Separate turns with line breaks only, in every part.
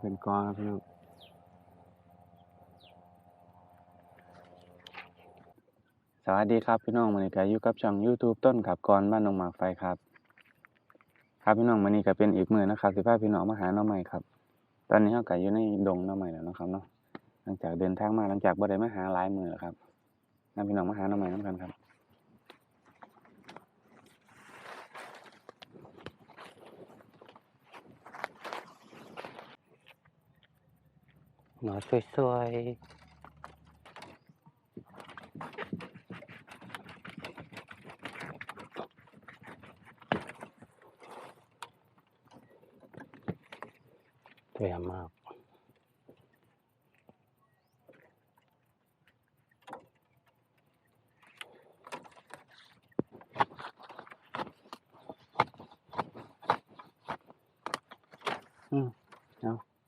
ขึ้นกอครับพี่น้องสวัสดีครับพี่น้องวันนี้ก็อยู่กับช่อง YouTube ต้นกับกรบ้านหนองหมากไฟครับ ครับพี่น้องวันนี้ก็เป็นอีกมือนะครับสิพาพี่น้องมาหาหน่อใหม่ครับ ตอนนี้เราก็อยู่ในดงหน่อใหม่แล้วนะครับเนาะหลังจากเดินทางมาหลังจากบ่ได้มาหาหลายมือแล้วครับนำพี่น้องมาหาหน่อใหม่น้ำกันครับ
หนอสวยๆสวยมาก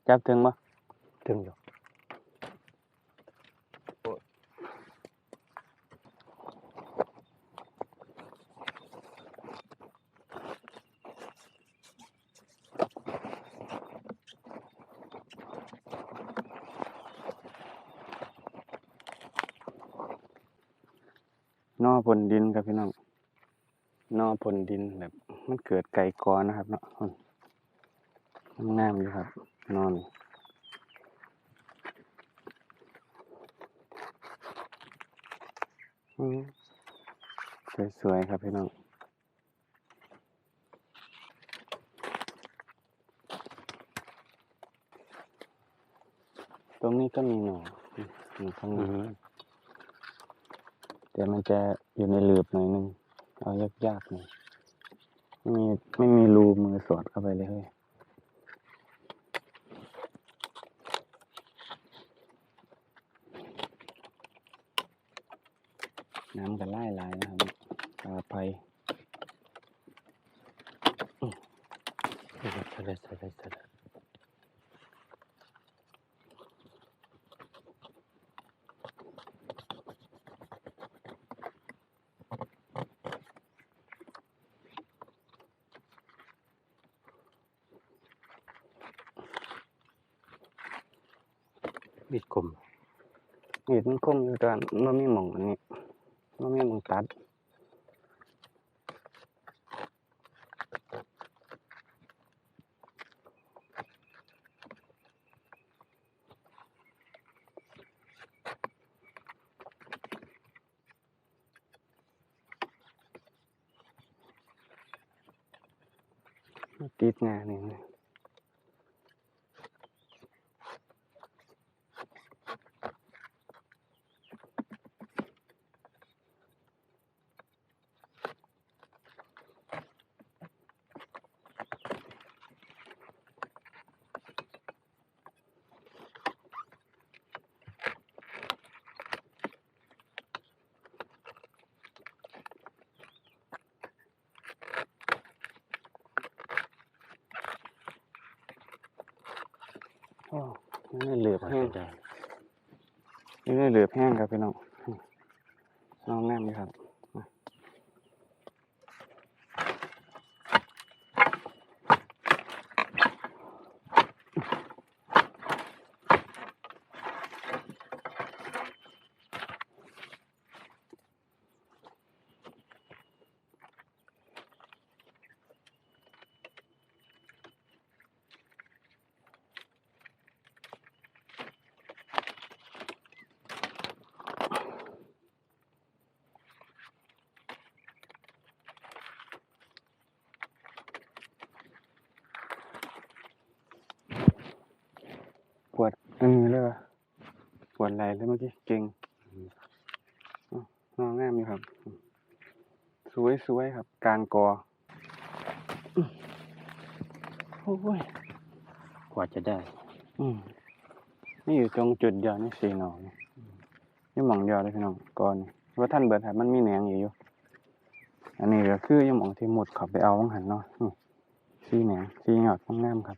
จับถึงบ่
ถึงอยู่
นอ ผลดินครับพี่น้องนอผลดินแบบมันเกิดไก่กอนะครับเนาะมันงามอยู่ครับ นอนอืมสวยๆครับพี่น้องตรงนี้ก็มีหน่ออืมอยู่ข้างใน แต่มันจะอยู่ในหลืบหน่อยนึง เอายากๆหน่อยไม่มีไม่มีรูมือสอดเข้าไปเลยเฮ้ยน้ำกันไล่ลายนะครับปลาไพ
สวยๆสวยๆสวยๆสวยๆมีดคม
มีดมันคม ม่มันไม่มองอันนี้มันไม่มองตัดติดงานนี่ นะโอ้นี่เหลือบ
พอ
แห้ง
จะได้
นี่เหลือบแห้งครับพี่น้องน้องแน่นเลยครับ มาปวดอันนี้เลยวะปวดไหล่เลยเมื่อกี้เก่งอ้าวน้องงามอยู่ครับ สวยสวยๆครับ กลางกอโอ้ย
กว่าจะได้
อืมนี่อยู่ตรงจุดเดียวนี่สี่หนอนี่นี่หมองเดียวเลยพี่น้องก่อนนี่ว่าท่านเบิดครับมันมีแหนงอยู่อยู่ อันนี้ก็คือยังหมองที่หมดเขับไปเอาของหันเนาะนี่สี่แหนงสี่หยอดงามๆครับ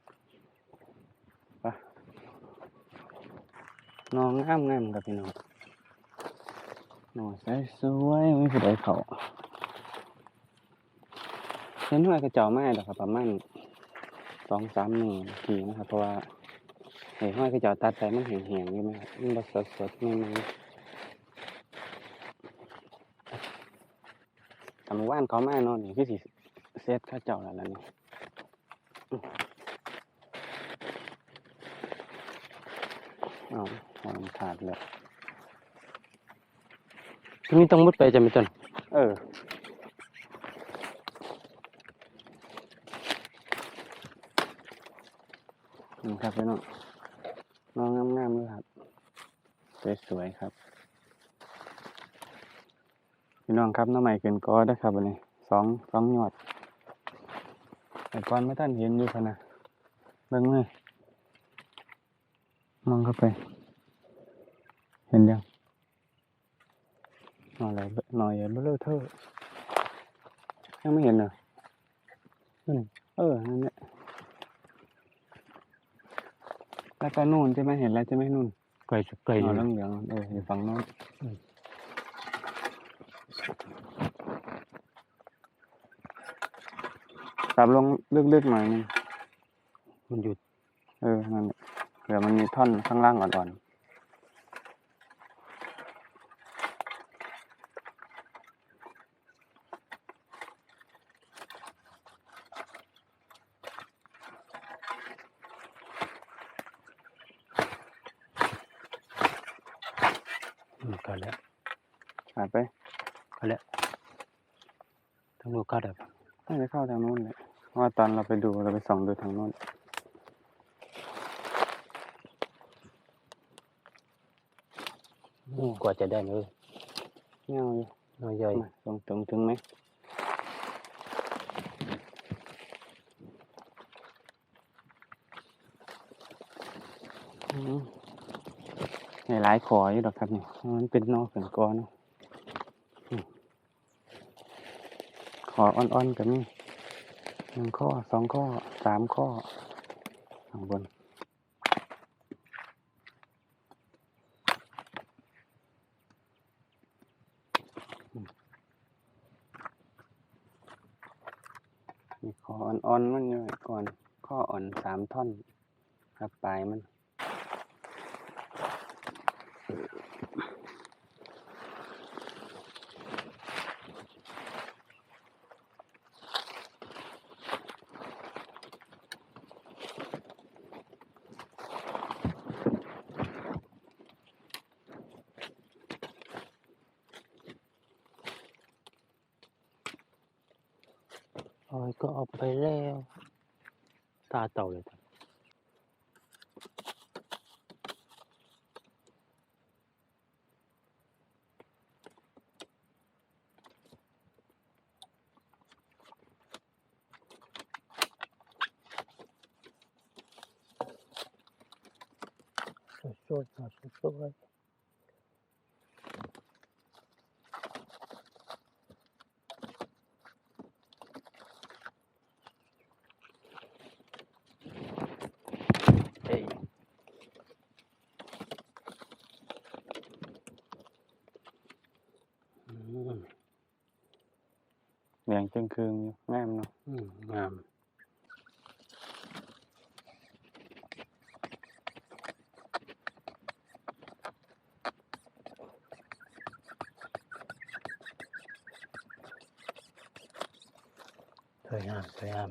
ไป น้องงามงามๆครับพี่น้องนองใสสวยไม่ผู้ใดเขาเห็นห้อยกระเจ้าไม้ดอกครับ ประมาณสองสามหนึ่งนาทีนะครับ เพราะว่าไอ้ห้อยเขาเจ้าตัดใส่มันแห้งๆอยู่ไหมครับมันบ่สดๆใหม่ๆแต่เมื่านเขามาเนาะนี่คือสิเซตเขาเจ้าแล้วล่ะนี่อื้อ เอาหอมขาดแล้ว
ทีนี้ต้องมุดไปจะไม่ต้น
เออนี่ครับพี่น้องน้องงามๆเลยครับ สวยๆครับ พี่น้องครับน้องใหม่ขึ้นกอได้อครับวันนี้สองสองยอดแต่ก่อนไม่ท่านเห็นอยู่พะนะเบิ่งเลยมองเข้าไป เห็นยังหน่อยอะไรหน่อยเบลอเทอร์ยังไม่เห็นเหรอนั่นเออนั่นแหละแล้วก็นู่นใช่ไหมเห็นแล้วใช่ไหมนู่น
ไกลสุดไกล
ห
อ
น่
ยู่
อเหลืองๆเอออยู่ฝั่งโน้นสับลงลึกๆหน่อยนึง
มันอยู่
เออนั่นแหละเผื่อมันมีท่อนข้างล่างอ่อน
อืมก็แล้ว
ๆขาด ไป
ก็แล้วทั้งลูกก็ได้ปะ
น่าจะเข้าทางโน้นเลยเพราะว่าตอนเราไปดูเราไปส่องดูทางโน้น
อืมกว่าจะได้เลย
เงี้ยวอยู่
น้อยใหญ่
มาตรงตรงถึงไหมอืมในหลายขออยู่ดอกครับนี่มันเป็นนอกเป็นกอเนาะอืมข ออ่อนๆกันนี่หนึ่งข้อสองข้อสามข้อข้างบนมีคออ่อนๆมันอยู่ก่อน ข้ออ่อนสามท่อน ครับปลายมัน
อยก็ออกไปแล้ว ตาเต่าเลยจ้ะสวยๆค่ะสวยๆ เอ้ย อืม
เหลียงจึงคืงอยู่แม่มเนาะ
อืมงามสวยงามสวยงาม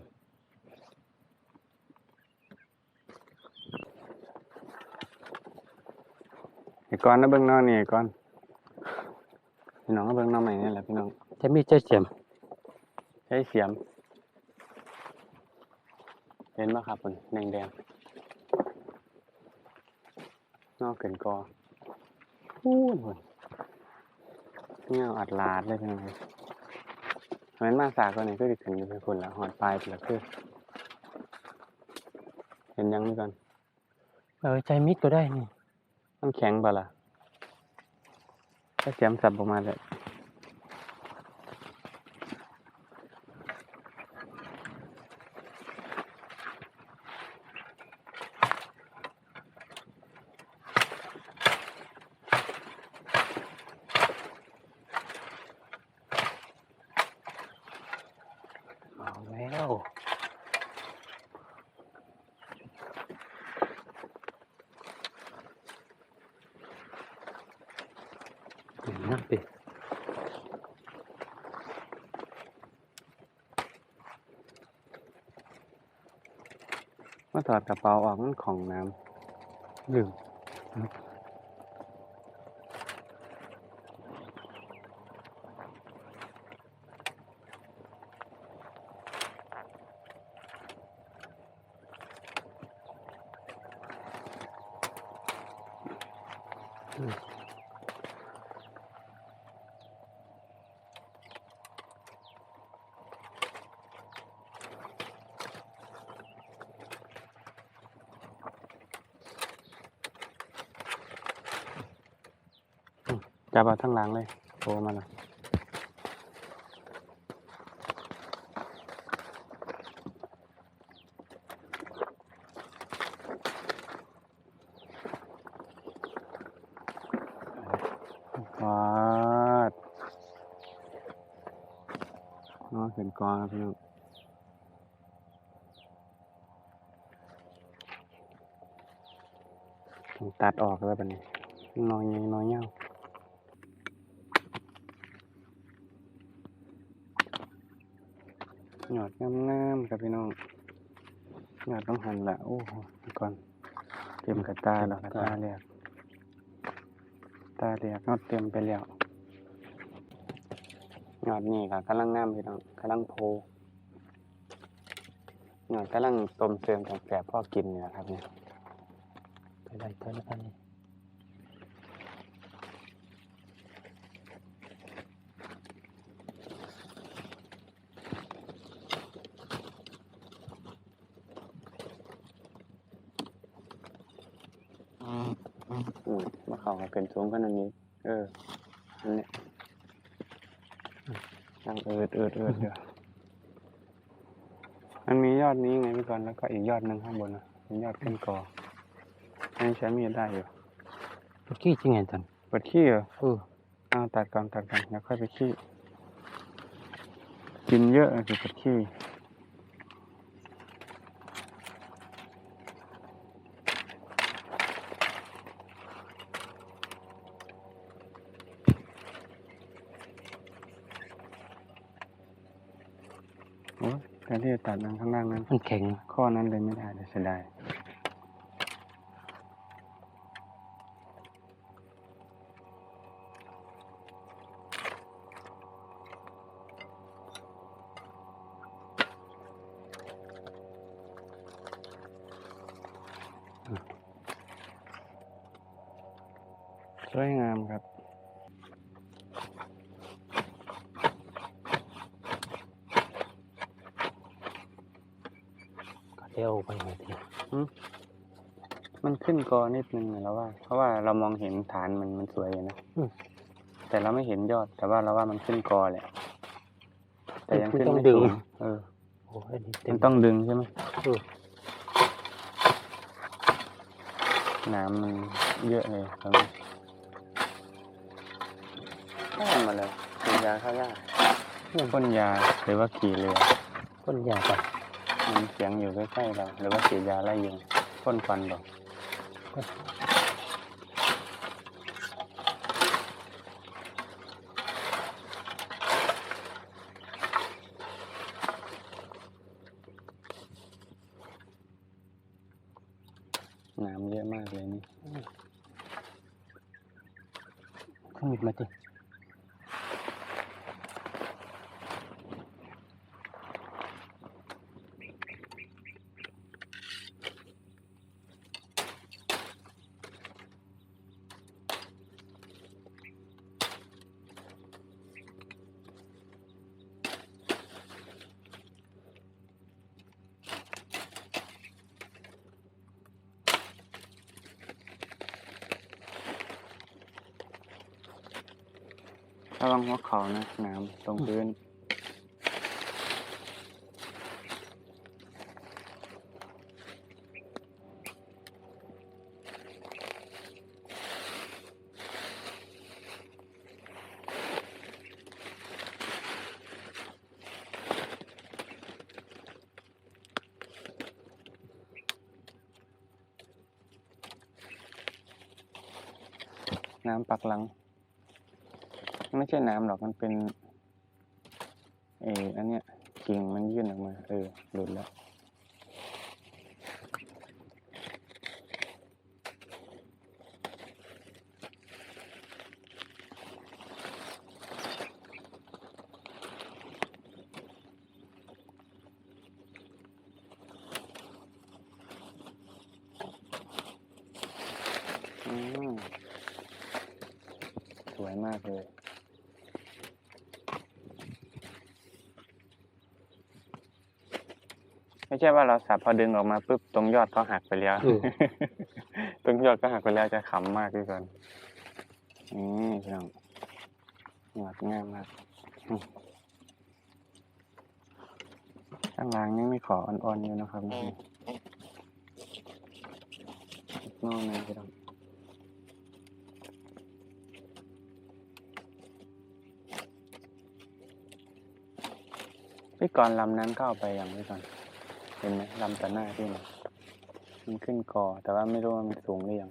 ไอ้ก้อนนะเบิ้งเนอนี่ไอ้ก้อนพี่น้องก็เบิ้งเน้องใหม่นี่แหละพี่น้อง
จะมีเจ้าเจียม
ใช้เสียม เห็นไหมครับคุณแดงแดงๆนอกเกินกอพูดพุ่นเนี่ยอัดลาดเลยพี่น้องเหมือนมาสากก็นี่ก็ดิขึ้นอยู่เป็นคนละหอดปลายไปละคือเห็นยังนี่ก่อน
เออใจมิดก็ได้นี่
มันแข็งเปล่าล่ะถ้าเสียมสับออกมาเลย
เอาแล้ว นะปิ
มาถอดกระเป๋าออกมันของน้ำ
ลืมำ
จับเอาทั้งหลังเลยโทรมาเลยวาดอ๋อเห็นกองครับพี่น้องต้องตัดออกแล้วแบบนี้น้อยน้อยเงา หยอดงามๆครับพี่น้องหยอดต้องหันละโอ้โหก่อน เต็มกระตาแล้วกระตาเรียกตาเรียกนอดเต็มไปแล้วหยอดนี่ค่ะกำลังงามพี่น้องกำลังโพหยอดกำลังต้มเสริมของแกบพ่อกินเนี่ยครับเนี่ย
ไปได้เท่านั้นนี่
อืมมาเขาก็เป็นสูงขนาดนี้ เอออันเนี้ยนั่งเอิดเอิดเอิดเดียวมันมียอดนี้ไงพี่กรณ์แล้วก็อีกยอดหนึ่งข้างบนนะเป็นยอดขึ้นกออันนี้ใช้มีดได้อยู่
เมื่อกี้จริงไงจัน
ปวดขี้เหรอ
เออ
เอาตัดก่อนตัดก่อนแล้วค่อยไปขี้ กินเยอะสิปวดขี้โอ้ยแต่ที่จะตัดนั้นข้างล่างนั้น
มันแข็ง
ข้อนั้นเลยไม่ได้เลยเสียดายสวยงามครับ
เดี๋ยวไปหาที
มันขึ้นกอนิดนึงนะเราว่า เพราะว่าเรามองเห็นฐานมันมันสวยอยู่นะ
อืม
แต่เราไม่เห็นยอด แต่ว่าเราว่ามันขึ้นกอแหละ แต่ยังขึ้น
ต้อง
ไม่
ดึง
สูงเออ
โอ้ยนี่เต็
มั
ม
นต้องดึงใช่ไหม
เออ
น้ำมันเยอะเลยตรงนี้เข้ามาเลยกินยาเข้ายากพ่นยาหรือว่าขี่เรือ
ต้นยาไป
มันเสียงอยู่ใกล้ๆเราหรือว่าฉีดยาไล่ยุงพ่นควันบอกน้ำเยอะมากเลยนี่
ขมิบมาที
ระวังหัวเขานะน้ำตรงพื้นน้ำปักหลัง ไม่ใช่น้ำหรอกมันเป็นเอออันเนี้ยกิ่งมันยื่นออกมา เออหลุดแล้ว อืม สวยมากเลย ไม่ใช่ว่าเราสับพอดึงออกมาปุ๊บตรงยอดก็หักไปแล้ว
อืม
ตรงยอดก็หักไปแล้วจะขำมากที่สุดนี่พี่น้องหยอดง่ายมากอืมข้างล่างนี่ไม่ขออ่อนๆอยู่นะครับนี่อีกนอกหนึงพี่น้องพี่กรณ์ลำนั้นเข้าไปอย่างพี่กรณ์เห็นไหมลำตัดหน้าพี่นมันขึ้นกอ แต่ว่าไม่รู้ว่ามันสูงหรือยัง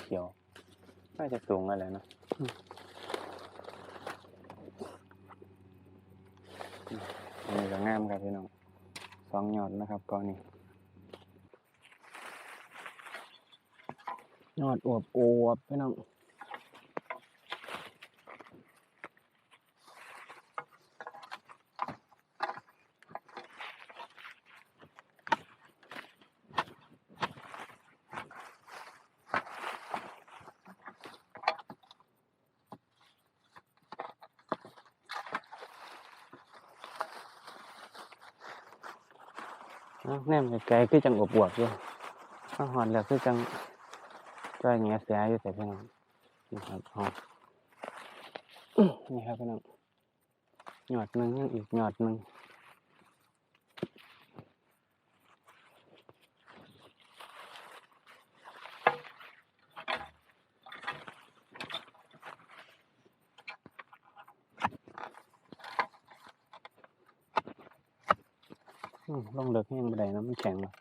เขียวๆน่าจะสูงอะไรนะอันนี้ก็งามครับพี่น้องสองยอดนะครับกอนี้ยอดอวบอวบพี่น้อง แนมไกลๆคือจังอบวบอยู่ข้าหอนแล้วคือจังจ้อยเงี้ยเสียอยู่แต่พี่น้องนี่ครับหอดอื้อนี่ครับพี่น้องหยอดหนึ่งยังอีกหยอดหนึ่ง ลงเลิกให้ยังไม่ได้นะมันแข็งเลย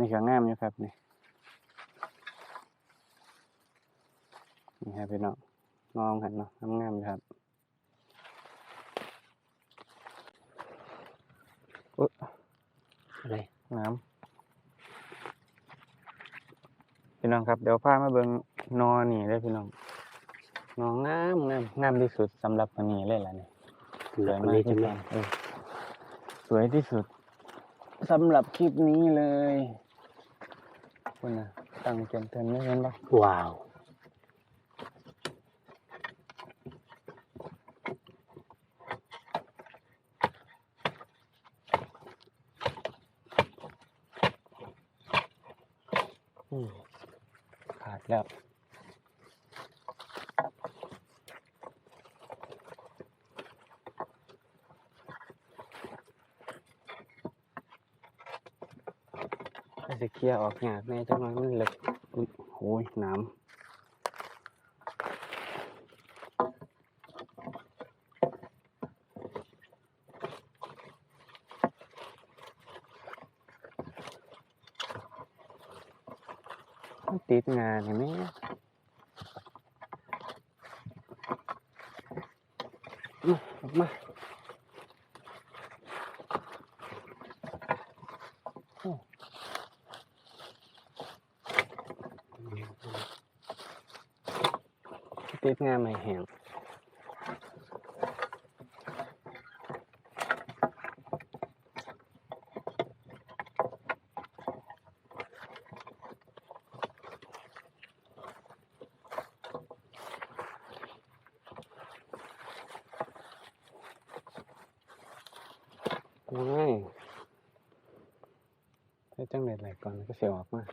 นนี้ก็งามอยู่ครับนี่นี่ครับพี่น้องมองเห็นเนาะงามๆอยู่ครับอุ๊ย
อะไร
น้ำพี่น้องครับ เดี๋ยวพามาเบิ่งนอนี่เลยพี่น้องนองามงามงามที่สุดสำหรับวันนี้เลยล่ะนี่ส
แบ
วย
บ
มาก
นี้
ที่
ใช่ไหม
สุดเออสวยที่สุดสำหรับคลิปนี้เลย คุณนะตั้งเต็มเต็มไม่เห็นปะ
ว้าว
อืมขาดแล้วก็จะเค ลียร์ออกยากแน่จังหวะมันเหล็กอุ๊ยโอ้ยน้ำติดงานเห็นไหมมาออกมาโอ้ ติดงานไม่แห้งไม่ให้จังเด็ดไหลก่อนก็เสียวออกมา
อ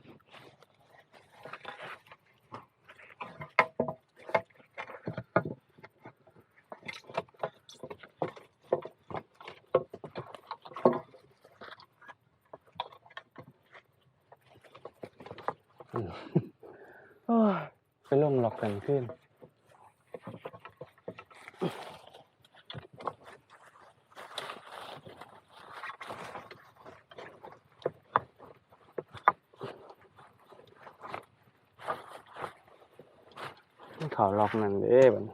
ืม
โอ้ย ไปลงหลอกกันขึ้น เขาล็อกนั่นเด้บัน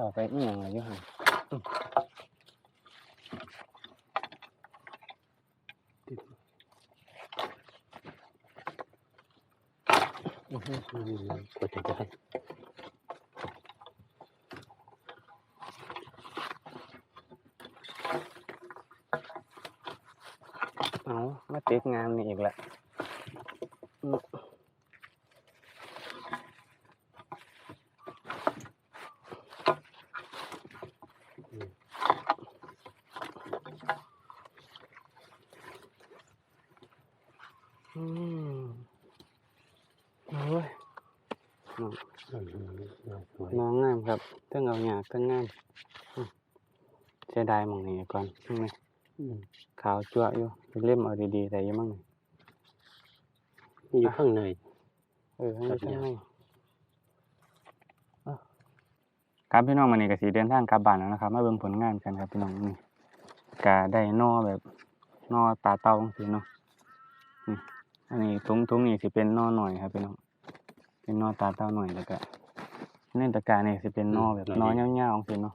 เข้าไปอีหยังล่ะอยู่หั่น
อือฮึอืมกว่าจะได้
เอามาติดงานนี่อีกแล้วอืม อืมโอ้ยน้อง
อืมน่าสวย
น้องงามครับเทั้งเอาหยากเทั้งงามอืมเสียดายหมองนี้ก่อนใช่ไหม
อืม
ขาวจั่วอยู่เล่มเอาดีๆแต่ยังมั่ง
นี่อยู่ข้างใน
เออให้
ครั
ไม่
บ
ใช่
เนี่ย
ไหมครับพี่น้องวันนี้ก็สีเดินทางกลับบ้านแล้วนะครับมาเบิ่งผลงานกันครับพี่น้องนี่ก็ได้นอแบบนอตาเต้าสิเนาะนี่ อันนี้ทุงทุงนี่สิเป็นนอหน่อยครับพี่น้อง เป็นนอตาเต้าหน่อยแล้วก็ในตะกร้านี่สิเป็นนอแบบนอยาวๆสิเนาะ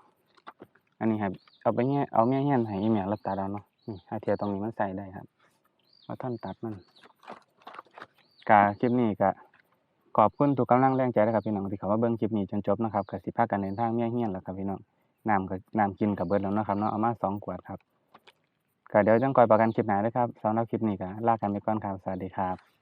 อันนี้ครับเอาไปเนี่ยเอาแม่เฮียนให้อีแม่รับตาดาวเนาะนี่ถ้าเทียตรงนี้มันใส่ได้ครับว่าท่านตัดมันกาคลิปนี้ก็ขอบคุณทุกกำลังแรงใจนะครับพี่น้องที่เข้ามาเบิ่งคลิปนี้จนจบนะครับก็สิพากันเดินทางเมียเฮียนแล้วครับพี่น้องน้ำก็น้ำกินกับเบิดแล้วเนาะครับเนาะเอามาสองขวดครับ ก็เดี๋ยวจังคอยประกันคลิปหน้าด้วยครับสำหรับคลิปนี้ก็ลากันไปก่อนครับ สวัสดีครับ